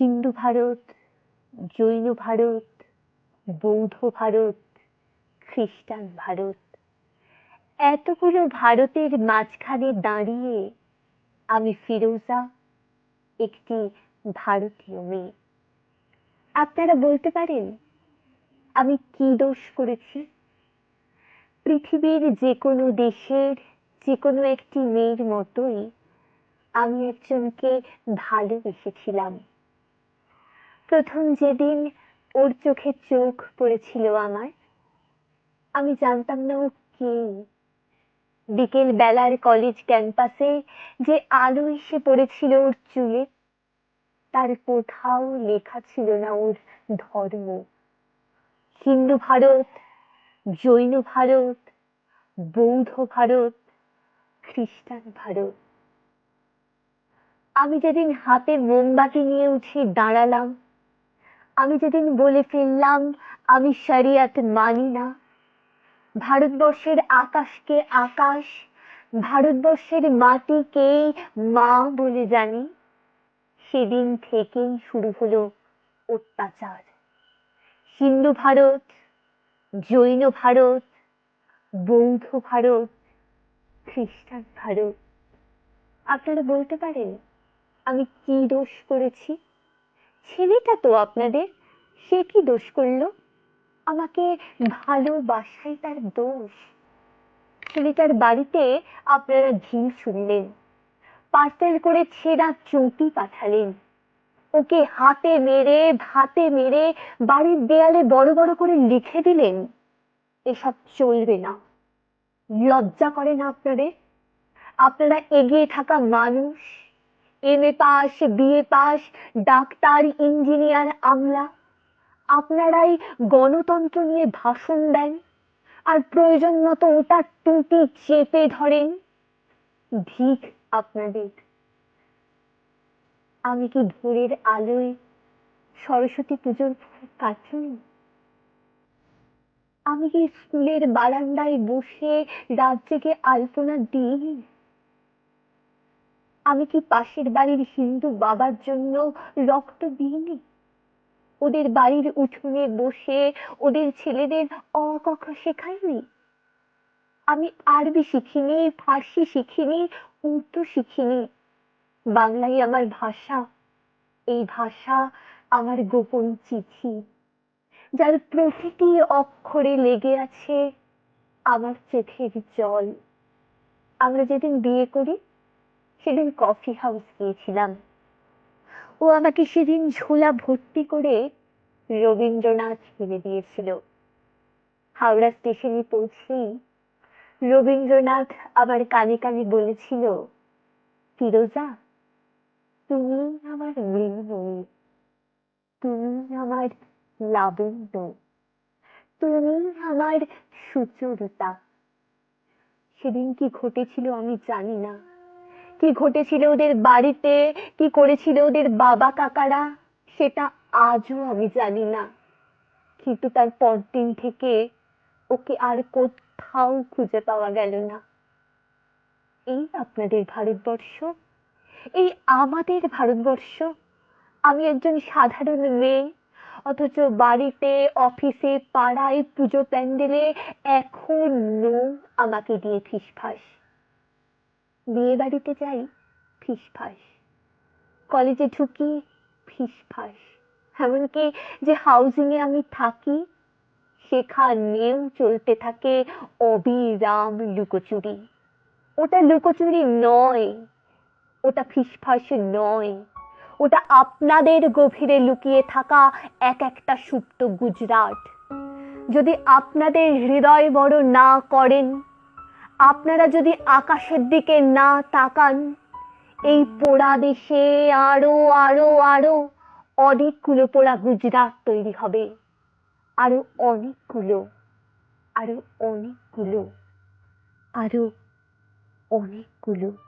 হিন্দু ভারত, জৈন ভারত, বৌদ্ধ ভারত, খ্রিস্টান ভারত। এতগুলো ভারতের মাঝখানে দাঁড়িয়ে আমি ফিরোজা একটি ভারতীয় মেয়ে। আপনারা বলতে পারেন, আমি কি দোষ করেছি? পৃথিবীর যে কোনো দেশের যে কোনো একটি মেয়ের মতোই আমি একজনকে ভালোবেসেছিলাম। প্রথম যেদিন ওর চোখে চোখ পড়েছিল আমার, আমি জানতাম না ও কে। বিকেল বেলার কলেজ ক্যাম্পাসে যে আলো এসে পড়েছিল ওর চুলে, তার কোথাও লেখা ছিল না ওর ধর্ম। হিন্দু ভারত, জৈন ভারত, বৌদ্ধ ভারত, খ্রিস্টান ভারত। আমি যেদিন হাতে মোমবাতি নিয়ে উঠে দাঁড়ালাম আমি যেদিন বলে ফেললাম, আমি শরিয়ত মানি না। ভারতবর্ষের আকাশকে আকাশ, ভারতবর্ষের মাটিকে মা বলে জানি। সেদিন থেকেই শুরু হলো অত্যাচার। হিন্দু ভারত, জৈন ভারত, বৌদ্ধ ভারত, খ্রিস্টান ভারত। আপনারা বলতে পারেন, আমি কি দোষ করেছি? ছেলেটা তো আপনাদের, সে কি দোষ করল? আমাকে ভালোবাসাই তার দোষ। ছেলেটার বাড়িতে আপনারা ঢিল শুনলেন, পার্সেল করে ছেঁড়া চুটি পাঠালেন। ওকে হাতে মেরে, ভাতে মেরে বাড়ির দেয়ালে বড় বড় করে লিখে দিলেন। এসব চলবে না। লজ্জা করে না আপনাদের? আপনারা এগিয়ে থাকা মানুষ। M A pass BA pass doctor engineer আমলা আপনারাই গণতন্ত্র নিয়ে ভাষণ দেন, আর প্রয়োজন মতো ওটার টুটি চেপে ধরেন। ঠিক আপনাদের। আমি কি ভোরের আলোয় সরস্বতী পুজোর কাটুন আমি কি স্কুলের বারান্দায় বসে রাত জেগে আলপনা দিই আমি কি পাশের বাড়ির হিন্দু বাবার জন্য রক্ত দিইনি? ওদের বাড়ির উঠোনে বসে ওদের ছেলেদের অ ক খ শেখাইনি? আমি আরবি শিখিনি, ফার্সি শিখিনি, উর্দু শিখিনি। বাংলাই আমার ভাষা, এই ভাষা আমার গোপন চিঠি, যার প্রতিটি অক্ষরে লেগে আছে আমার চোখের জল। আমরা যেদিন বিয়ে করি সেদিন কফি হাউস গিয়েছিলাম। ও আমাকে সেদিন ঝোলা ভর্তি করে রবীন্দ্রনাথ ফেলে দিয়েছিল। হাওড়া স্টেশনে পৌঁছেই রবীন্দ্রনাথ আবার কানে কানে বলেছিল, ফিরোজা, তুমি আমার মৃন্ময়ী তুমি আমার লাবণ্য, তুমি আমার সুচরিতা। সেদিন কি ঘটেছিল আমি জানি না। কি ঘটেছিল ওদের বাড়িতে? কি করেছিল ওদের বাবা কাকারা? সেটা আজও আমি জানি না। কিন্তু তার পরদিন থেকে ওকে আর কোথাও খুঁজে পাওয়া গেল না। এই আপনাদের ভারতবর্ষ? এই আমাদের ভারতবর্ষ? আমি একজন সাধারণ মেয়ে, অথচ বাড়িতে, অফিসে, পাড়ায় পুজো প্যান্ডেলে এখনও আমাকে দিয়ে ফিসফাস। বিয়ে বাড়িতে যাই, ফিসফাস। কলেজে ঢুকি, ফিসফাস। এমনকি যে হাউজিং এ আমি থাকি সেখানেও চলতে থাকে অবিরাম লুকোচুরি। ওটা লুকোচুরি নয়, ওটা ফিসফাস নয়। ওটা আপনাদের গভীরে লুকিয়ে থাকা এক একটা সুপ্ত গুজরাট। যদি আপনাদের হৃদয় বড় না করেন আপনারা যদি আকাশের দিকে না তাকান, এই পোড়া দেশে আরও আরও আরও অনেকগুলো পোড়া গুজরাট তৈরি হবে। আরও অনেকগুলো আরও অনেকগুলো আরও অনেকগুলো।